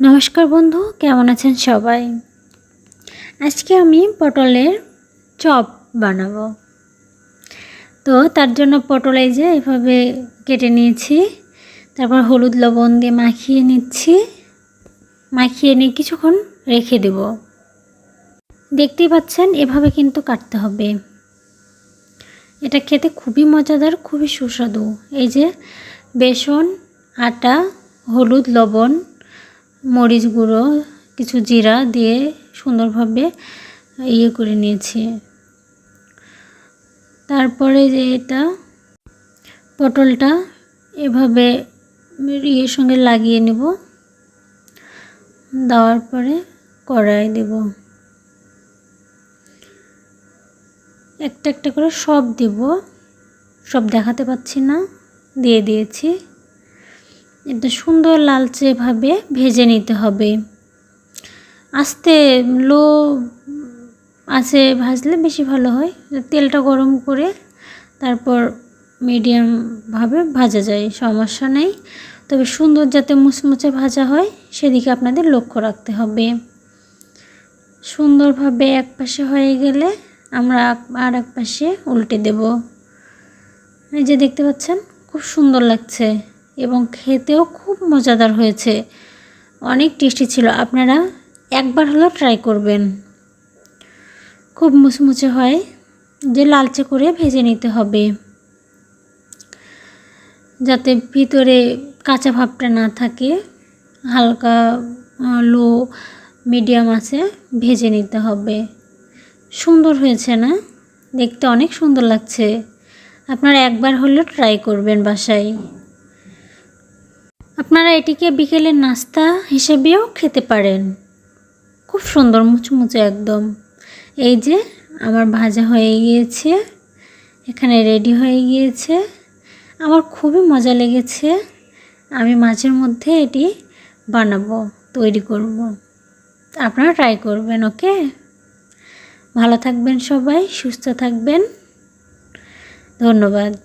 নমস্কার বন্ধু, কেমন আছেন সবাই? আজকে আমি পটলের চপ বানাবো। তো তার জন্য পটল এই যে এভাবে কেটে নিয়েছি, তারপর হলুদ লবণ দিয়ে মাখিয়ে নিচ্ছি। মাখিয়ে নিয়ে কিছুক্ষণ রেখে দেব। দেখতেই পাচ্ছেন, এভাবে কিন্তু কাটতে হবে। এটা খেতে খুবই মজাদার, খুবই সুস্বাদু। এই যে বেসন, আটা, হলুদ লবণ মরিচ গুঁড়ো, কিছু জিরা দিয়ে সুন্দরভাবে ইয়ে করে নিয়েছি। তারপরে যে এটা পটলটা এভাবে ইয়ের সঙ্গে লাগিয়ে নেব। দেওয়ার পরে কড়াই দেব। একটা একটা করে সব দেব। সব দেখাতে পাচ্ছি না, দিয়ে দিয়েছি। এটা সুন্দর লালচেভাবে ভেজে নিতে হবে। আস্তে লো আছে ভাজলে বেশি ভালো হয়। তেলটা গরম করে তারপর মিডিয়ামভাবে ভাজা যায়, সমস্যা নেই। তবে সুন্দর যাতে মুচমুচে ভাজা হয়, সেদিকে আপনাদের লক্ষ্য রাখতে হবে। সুন্দরভাবে এক পাশে হয়ে গেলে আমরা আর এক পাশে উল্টে দেব। এই যে দেখতে পাচ্ছেন, খুব সুন্দর লাগছে। এবং খেতেও খুব মজাদার হয়েছে। অনেক টেস্টি ছিল। আপনারা একবার হলেও ট্রাই করবেন। খুব মুচমুচে হয়। যে লালচে করে ভেজে নিতে হবে। যাতে ভিতরে কাঁচা ভাবটা না থাকে, হালকা লো মিডিয়াম আছে, ভেজে নিতে হবে। সুন্দর হয়েছে না? দেখতে অনেক সুন্দর লাগছে। আপনারা একবার হলেও ট্রাই করবেন বাসায়। আপনারা এটিকে বিকেলের নাস্তা হিসেবেও খেতে পারেন। খুব সুন্দর মুচমুচে একদম। এই যে, আমার ভাজা হয়ে গিয়েছে, এখানে রেডি হয়ে গিয়েছে। আমার খুবই মজা লেগেছে। আমি মাঝের মধ্যে এটি বানাবো, তৈরি করব। আপনারা ট্রাই করবেন, ওকে? ভালো থাকবেন সবাই, সুস্থ থাকবেন। ধন্যবাদ।